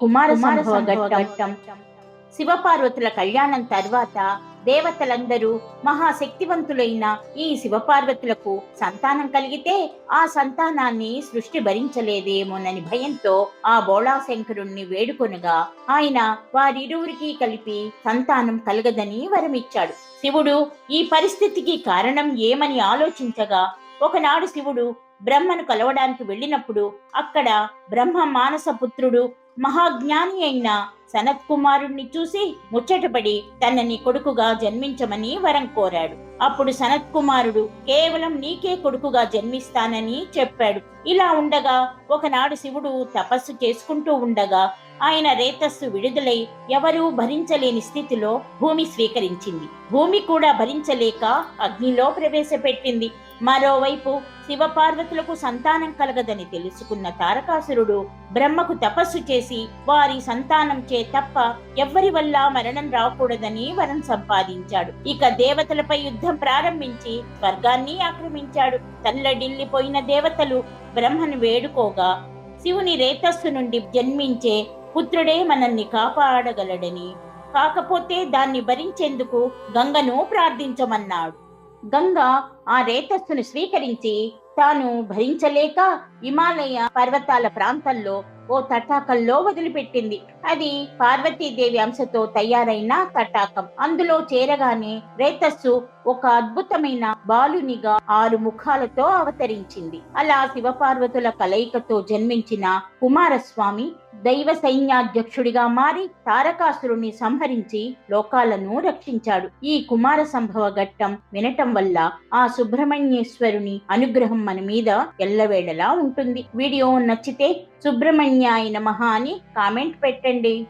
కుమార ఘట్టం శివపార్వతుల కళ్యాణం తర్వాత దేవతలందరూ మహాశక్తివంతులైన ఈ శివపార్వతులకు సంతానం కలిగితే ఆ సంతానాన్ని సృష్టి భరించలేదేమోనని భయంతో ఆ బోళాశంకరుణ్ణి వేడుకొనగా ఆయన వారిరువురికి కలిపి సంతానం కలగదని వరమిచ్చాడు. శివుడు ఈ పరిస్థితికి కారణం ఏమని ఆలోచించగా ఒకనాడు శివుడు బ్రహ్మను కలవడానికి వెళ్ళినప్పుడు అక్కడ బ్రహ్మ మానస పుత్రుడు महाज्ञानी సనత్ కుమారుణ్ణి చూసి ముచ్చటపడి తనని కొడుకుగా జన్మించమని వరం కోరాడు. అప్పుడు సనత్ కుమారుడు కేవలం నీకే కొడుకుగా జన్మిస్తానని చెప్పాడు. ఇలా ఉండగా ఒకనాడు శివుడు తపస్సు చేసుకుంటూ ఉండగా ఆయన రేతస్సు విడుదలై ఎవరూ భరించలేని స్థితిలో భూమి స్వీకరించింది. భూమి కూడా భరించలేక అగ్నిలో ప్రవేశపెట్టింది. మరోవైపు శివపార్వతులకు సంతానం కలగదని తెలుసుకున్న తారకాసురుడు బ్రహ్మకు తపస్సు చేసి వారి సంతానం చే తప్ప ఎవ్వరి వల్ల మరణం రాకూడదని వరం సంపాదించాడు. ఇక దేవతలపై యుద్ధం ప్రారంభించి స్వర్గాన్ని ఆక్రమించాడు. తల్లడిల్లిపోయిన దేవతలు బ్రహ్మను వేడుకోగా శివుని రేతస్సు నుండి జన్మించే పుత్రుడే మనల్ని కాపాడగలడని. కాకపోతే దాన్ని భరించేందుకు గంగను ప్రార్థించమన్నాడు. గంగ ఆ రేతస్సును స్వీకరించి తాను భరించలేక హిమాలయ పర్వతాల ప్రాంతంలో ఓ తటాకంలో వదిలిపెట్టింది. అది పార్వతీదేవి అంశతో తయారైన తటాకం. అందులో చేరగానే రేతస్సు ఒక అద్భుతమైన బాలునిగా ఆరు ముఖాలతో అవతరించింది. అలా శివపార్వతుల కలయికతో జన్మించిన కుమారస్వామి దైవ సైన్యాధ్యక్షుడిగా మారి తారకాసురుణ్ణి సంహరించి లోకాలను రక్షించాడు. ఈ కుమార సంభవ ఘట్టం వినటం వల్ల ఆ సుబ్రహ్మణ్యేశ్వరుని అనుగ్రహం మన మీద ఎల్లవేళలా ఉంటుంది. వీడియో నచ్చితే సుబ్రహ్మణ్యాయ నమః అని కామెంట్ పెట్టండి.